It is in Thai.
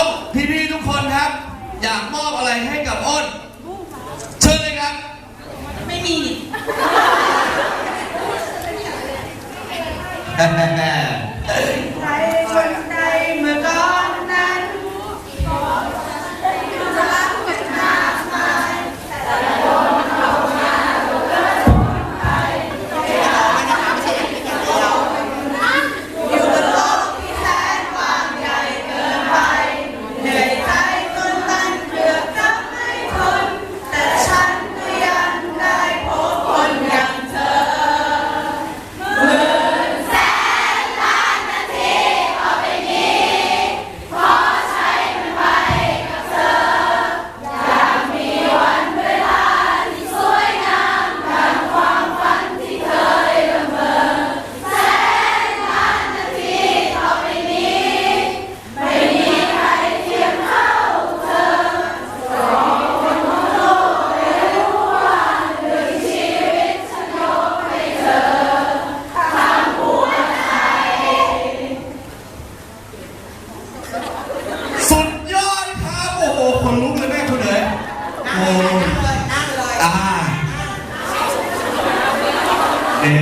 อ้นพี่ๆทุกคนครับ อยากมอบอะไรให้กับอ้น เชิญเลยครับ ไม่มี ใครคนใด โอ้นั่งเลยอ่าเอ๊